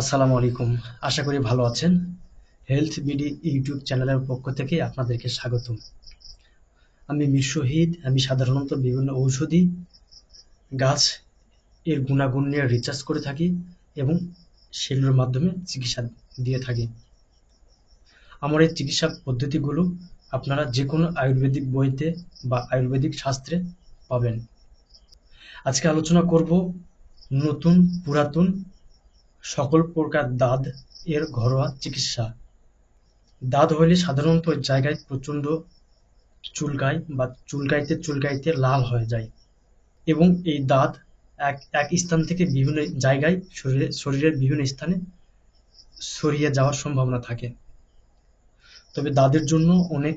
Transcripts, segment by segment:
আসসালামু আলাইকুম। আশা করি ভালো আছেন। হেলথ বিডি ইউটিউব চ্যানেলের পক্ষ থেকে আপনাদেরকে স্বাগতম। আমি শহীদ, আমি সাধারণত বিভিন্ন ঔষধি গাছ এর গুণাগুণ নিয়ে রিসার্চ করে থাকি এবং সেগুলোর মাধ্যমে চিকিৎসা দিয়ে থাকি। আমার এই চিকিৎসা পদ্ধতিগুলো আপনারা যে কোনো আয়ুর্বেদিক বইতে বা আয়ুর্বেদিক শাস্ত্রে পাবেন। আজকে আলোচনা করব নতুন, পুরাতন সকল প্রকার দাঁত এর ঘরোয়া চিকিৎসা। দাঁত হইলে সাধারণত জায়গায় প্রচণ্ড চুলকায় বা চুলকাইতে চুলকাইতে লাল হয়ে যায় এবং এই দাঁত এক এক স্থান থেকে বিভিন্ন জায়গায় শরীরে, শরীরের বিভিন্ন স্থানে সরিয়ে যাওয়ার সম্ভাবনা থাকে। তবে দাঁতের জন্য অনেক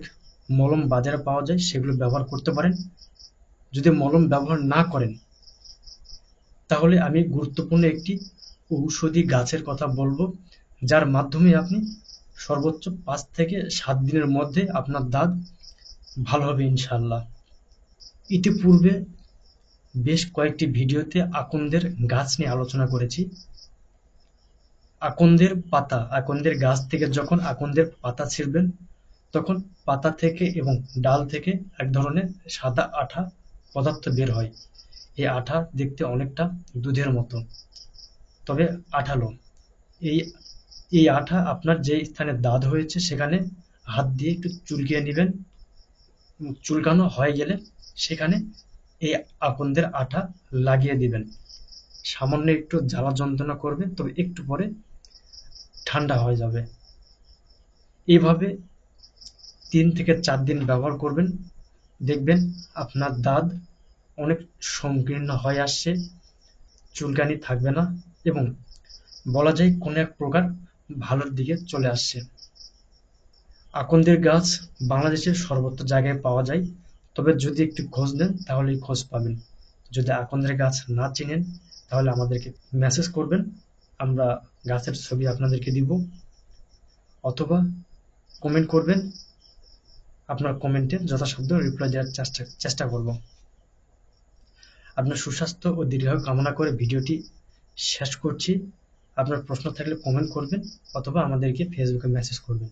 মলম বাজারে পাওয়া যায়, সেগুলো ব্যবহার করতে পারেন। যদি মলম ব্যবহার না করেন, তাহলে আমি গুরুত্বপূর্ণ একটি ঔষধি গাছের কথা বলব, যার মাধ্যমে আপনি সর্বোচ্চ পাঁচ থেকে সাত দিনের মধ্যে আপনার দাঁত ভালো হবে ইনশাল্লাহ ইতিপূর্বে বেশ কয়েকটি ভিডিওতে আকন্দের গাছ নিয়ে আলোচনা করেছি। আকন্দের পাতা, আকন্দের গাছ থেকে যখন আকন্দের পাতা ছিঁড়বেন, তখন পাতা থেকে এবং ডাল থেকে এক ধরনের সাদা আঠা পদার্থ বের হয়। এই আঠা দেখতে অনেকটা দুধের মতো। তবে আঠালো। এই এই আঠা আপনার যে স্থানে দাঁত হয়েছে সেখানে হাত দিয়ে একটু চুলকিয়ে নেবেন। চুলকানো হয়ে গেলে সেখানে এই আকন্দের আঠা লাগিয়ে দিবেন। সামান্য একটু জ্বালা যন্ত্রণা করবে, তবে একটু পরে ঠান্ডা হয়ে যাবে। এইভাবে তিন থেকে চার দিন ব্যবহার করবেন। দেখবেন আপনার দাঁত অনেক সংকীর্ণ হয়ে আসছে, চুলকানি থাকবে না। এবং বলা যায় কোনো এক প্রকার ভালোর দিকে চলে আসছে। আকন্দের গাছ বাংলাদেশের সর্বত্র জায়গায় পাওয়া যায়। তবে যদি একটু খোঁজ নেন, তাহলেই খোঁজ পাবেন। যদি আকন্দের গাছ না চিনেন, তাহলে আমাদেরকে মেসেজ করবেন। আমরা গাছের ছবি আপনাদেরকে দিব। অথবা কমেন্ট করবেন। আপনার কমেন্টে যথাসাধ্য রিপ্লাই দেওয়ার চেষ্টা চেষ্টা করব। আপনার সুস্বাস্থ্য ও দীর্ঘায়ু কামনা করে ভিডিওটি শেষ করছি। আপনার প্রশ্ন থাকলে কমেন্ট করবেন অথবা আমাদেরকে ফেসবুকে মেসেজ করবেন।